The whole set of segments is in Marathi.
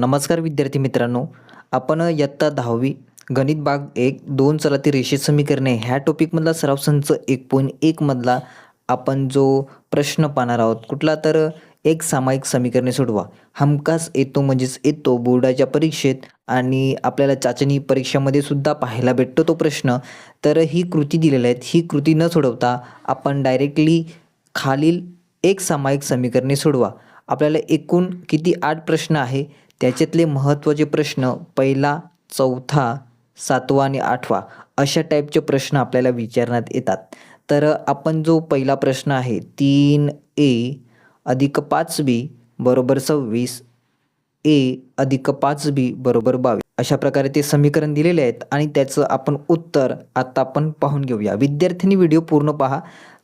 नमस्कार विद्यार्थी मित्रांनो आपण इयत्ता दहावी गणित भाग एक दोन चलाती रेषेत समीकरणे. ह्या टॉपिकमधला सराव संच एक पॉईंट एकमधला आपण जो प्रश्न पाहणार आहोत कुठला तर एक सामायिक समीकरणे सोडवा. हमखास येतो म्हणजेच येतो बोर्डाच्या परीक्षेत आणि आपल्याला चाचणी परीक्षामध्ये सुद्धा पाहायला भेटतो तो प्रश्न. तर ही कृती दिलेल्या आहेत. ही कृती न सोडवता आपण डायरेक्टली खालील एक सामायिक समीकरणे सोडवा. आपल्याला एकूण किती आठ प्रश्न आहे त्याच्यातले महत्त्वाचे प्रश्न पहिला चौथा सातवा आणि आठवा अशा टाईपचे प्रश्न आपल्याला विचारण्यात येतात. तर आपण जो पहिला प्रश्न आहे तीन ए अधिक पाच बी बरोबर सव्वीस ए अधिक पाच बी बरोबर बावीस. अशा प्रकारे ते समीकरण दिलेले आहेत आणि त्याचं आपण उत्तर आता आपण पाहून घेऊया. विद्यार्थ्यांनी व्हिडिओ पूर्ण पहा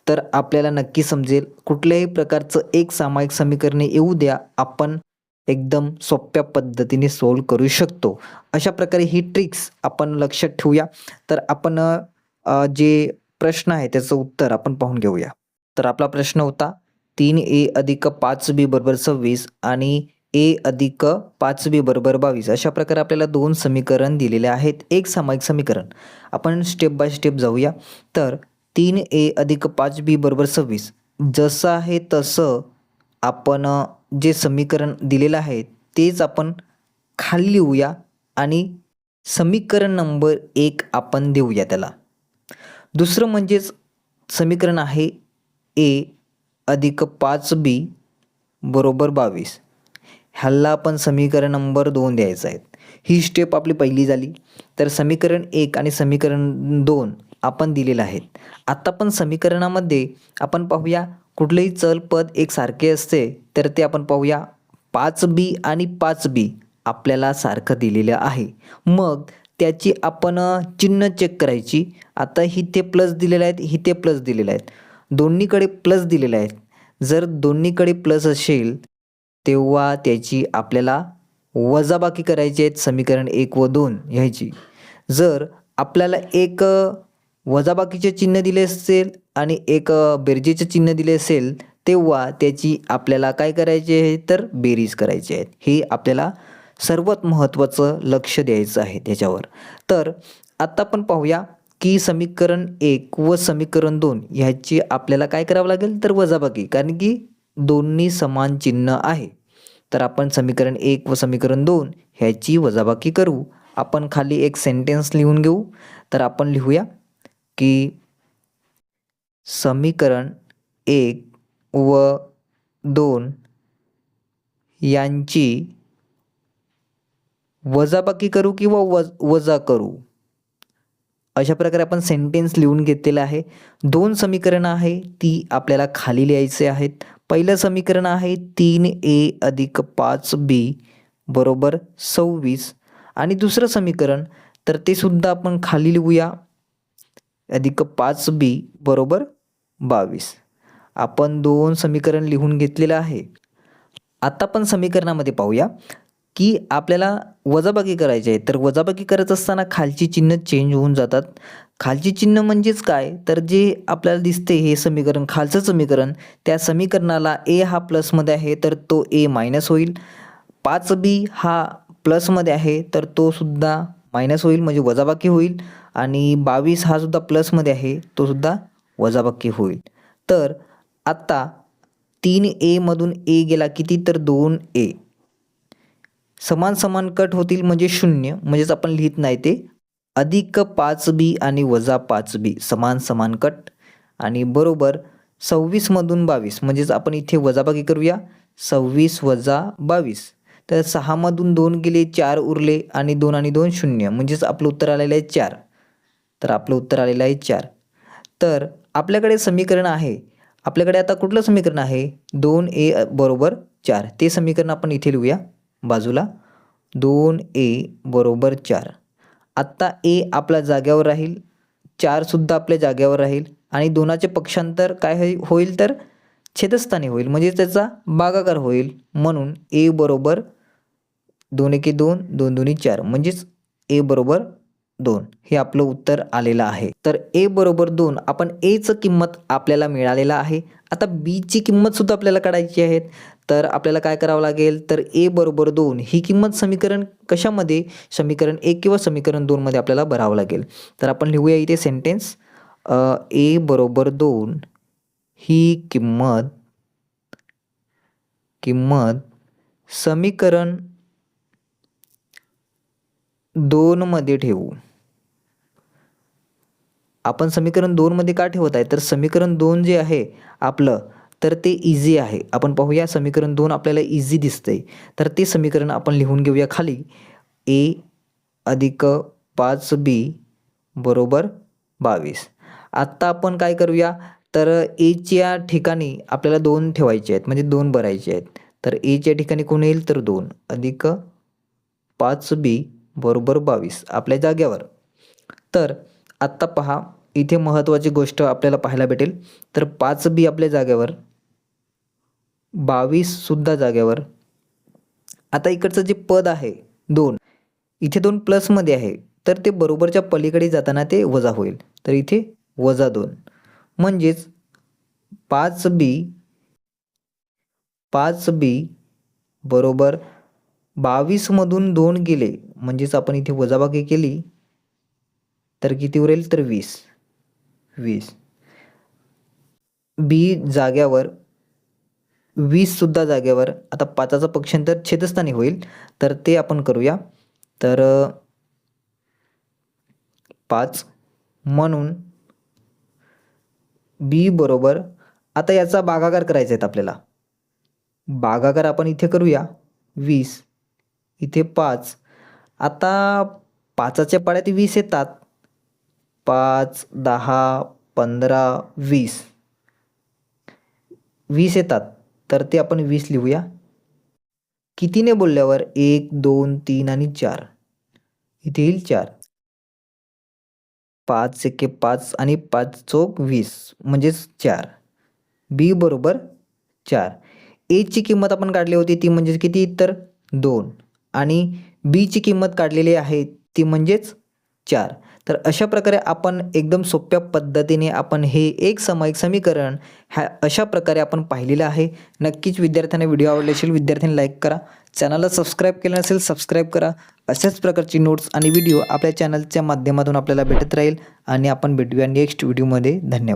तर आपल्याला नक्की समजेल. कुठल्याही प्रकारचं एक सामायिक समीकरणे येऊ द्या आपण एकदम सोप्या पद्धतीने सोल्व करू शकतो. अशा प्रकारे ही ट्रिक्स आपण लक्षात ठेवूया. तर आपण जे प्रश्न आहे त्याचं उत्तर आपण पाहून घेऊया. तर आपला प्रश्न होता तीन ए अधिक पाच बी बरोबर सव्वीस आणि ए अधिक पाच बी बरोबर बावीस. अशा प्रकारे आपल्याला दोन समीकरण दिलेले आहेत. एक सामायिक समीकरण. आपण स्टेप बाय स्टेप जाऊया. तर तीन ए अधिक पाच बी बरोबर सव्वीस. जसं आहे तसं आपण जे समीकरण दिलेलं आहे तेच आपण खाली लिहूया आणि समीकरण नंबर एक आपण देऊया त्याला. दुसरं म्हणजेच समीकरण आहे ए अधिक पाच बी बरोबर बावीस. ह्याला आपण समीकरण नंबर दोन द्यायचं आहे. ही स्टेप आपली पहिली झाली. तर समीकरण एक आणि समीकरण दोन आपण दिलेलं आहेत. आत्ता पण समीकरणामध्ये आपण पाहूया कुठलंही चल पद एक सारखे असते तर ते आपण पाहूया. पाच बी आणि पाच बी आपल्याला सारखं दिलेलं आहे. मग त्याची आपण चिन्ह चेक करायची. आता हिथे प्लस दिलेले आहेत हिथे प्लस दिलेले आहेत. दोन्हीकडे प्लस दिलेले आहेत. जर दोन्हीकडे प्लस असेल तेव्हा त्याची आपल्याला वजाबाकी करायची आहेत समीकरण एक व दोन ह्याची. जर आपल्याला एक वजाबाकीचे चिन्ह दिले असेल आणि एक बेरजेचे चिन्ह दिले असेल तेव्हा त्याची आपल्याला काय करायचे आहे? तर बेरीज करायची आहेत. हे आपल्याला सर्वात महत्त्वाचं लक्ष द्यायचं आहे त्याच्यावर. तर आत्ता आपण पाहूया की समीकरण एक व समीकरण दोन ह्याची आपल्याला काय करावं लागेल? तर वजाबाकी कारण की दोन्ही समान चिन्ह आहे. तर आपण समीकरण एक व समीकरण दोन ह्याची वजाबाकी करू. आपण खाली एक सेंटेन्स लिहून घेऊ. तर आपण लिहूया की समीकरण एक व दोन यांची वजाबाकी करू किंवा वज वजा करू? अशा प्रकारे आपण सेंटेन्स लिहून घेतलेलं आहे. दोन समीकरणं आहे ती आपल्याला खाली लिहायचे आहेत. पहिलं समीकरण आहे तीन ए अधिक पाच बी बरोबर सव्वीस. आणि दुसरं समीकरण तर ते सुद्धा आपण खाली लिहूया. अधिक पाच बी बरोबर बावीस. आपण दोन समीकरण लिहून घेतलेलं आहे. आता पण समीकरणामध्ये पाहूया की आपल्याला वजाबाकी करायची आहे. तर वजाबाकी करत असताना खालची चिन्ह चेंज होऊन जातात. खालची चिन्ह म्हणजेच काय? तर जे आपल्याला दिसते हे समीकरण खालचं समीकरण त्या समीकरणाला ए हा प्लसमध्ये आहे तर तो ए मायनस होईल. पाच बी हा प्लसमध्ये आहे तर तो सुद्धा मायनस होईल म्हणजे वजाबाकी होईल. आणि बावीस हा सुद्धा प्लसमध्ये आहे तो सुद्धा वजाबाकी होईल. तर आत्ता तीन एमधून ए गेला किती? तर दोन ए समान समान कट होतील म्हणजे शून्य म्हणजेच आपण लिहित नाही ते. अधिक पाच बी आणि वजा पाच बी समान समान कट. आणि बरोबर सव्वीसमधून बावीस म्हणजेच आपण इथे वजाबाकी करूया. सव्वीस वजा बावीस. तर सहामधून दोन गेले चार उरले आणि दोन आणि दोन शून्य. म्हणजेच आपलं उत्तर आलेलं आहे चार. तर आपलं उत्तर आलेलं आहे चार. तर आपल्याकडे समीकरण आहे. आपल्याकडे आता कुठलं समीकरण आहे? दोन ए बरोबर चार. ते समीकरण आपण इथे लिहूया बाजूला. दोन ए बरोबर चार. आत्ता ए आपल्या जाग्यावर राहील. चारसुद्धा आपल्या जाग्यावर राहील. आणि दोनाचे पक्षांतर काय होईल तर? छेदस्थानी होईल. म्हणजे त्याचा बागाकार होईल. म्हणून ए बरोबर दोन एके दोन दोन दोन्ही चार. म्हणजेच ए बरोबर दोन. हे आपलं उत्तर आलेलं आहे. तर ए बरोबर दोन आपण एचं किंमत आपल्याला मिळालेलं आहे. आता बीची किंमतसुद्धा आपल्याला काढायची आहे. तर आपल्याला काय करावं लागेल? तर ए बरोबर दोन ही किंमत समीकरण कशामध्ये? समीकरण एक किंवा समीकरण दोनमध्ये आपल्याला भरावं लागेल. तर आपण लिहूया इथे सेंटेन्स ए बरोबर दोन ही किंमत किंमत समीकरण दोनमध्ये ठेवू. आपण समीकरण दोनमध्ये का ठेवत आहे? तर समीकरण दोन जे आहे आपलं तर ते इझी आहे. आपण पाहूया समीकरण दोन आपल्याला इझी दिसतंय. तर ते समीकरण आपण लिहून घेऊया खाली. ए अधिक पाच बी बरोबर बावीस. आत्ता आपण काय करूया? तर एच्या ठिकाणी आपल्याला दोन ठेवायचे आहेत. म्हणजे दोन भरायचे आहेत. तर एच्या ठिकाणी कोण येईल? तर दोन. अधिक पाच बी बरोबर बावीस आपल्या जाग्यावर तर आत्ता पहा इथे महत्त्वाची गोष्ट आपल्याला पाहायला भेटेल. तर पाच बी आपल्या जाग्यावर बावीससुद्धा जाग्यावर आता इकडचं जे पद आहे दोन इथे दोन प्लसमध्ये आहे. तर ते बरोबरच्या पलीकडे जाताना ते वजा होईल. तर इथे वजा दोन. म्हणजेच पाच बी पाच बी बरोबर बावीसमधून दोन गेले. म्हणजेच आपण इथे वजाबाकी केली तर किती उरेल? तर वीस. वीस. बी जाग्यावर वीससुद्धा जाग्यावर आता पाचाचं पक्षांतर छेदस्थानी होईल तर ते आपण करूया. तर पाच म्हणून बी बरोबर आता याचा भागाकार करायचा आहेत आपल्याला. भागाकार आपण इथे करूया वीस. इथे पाच. आता पाचाच्या पाड्यात वीस येतात. पाच दहा पंधरा वीस. वीस येतात. तर ते आपण वीस लिहूया. कितीने बोलल्यावर एक दोन तीन आणि चार? इथे येईल चार. पाच एके पाच आणि पाच चौक वीस. म्हणजेच चार. बी बरोबर चार. एची किंमत आपण काढली होती ती म्हणजे किती? तर दोन. आणि बीची किंमत काढलेली आहे ती म्हणजेच चार. तर अशा प्रकारे आपण एकदम सोप्या पद्धतीने आपण हे एक सामायिक समीकरण ह्या अशा प्रकारे आपण पाहिलेलं आहे. नक्कीच विद्यार्थ्यांना व्हिडिओ आवडले असेल विद्यार्थ्यांनी लाईक करा. चॅनलला सबस्क्राईब केलं नसेल सबस्क्राईब करा. अशाच प्रकारची नोट्स आणि व्हिडिओ आपल्या चॅनलच्या माध्यमातून आपल्याला भेटत राहील. आणि आपण भेटूया नेक्स्ट व्हिडिओमध्ये धन्यवाद.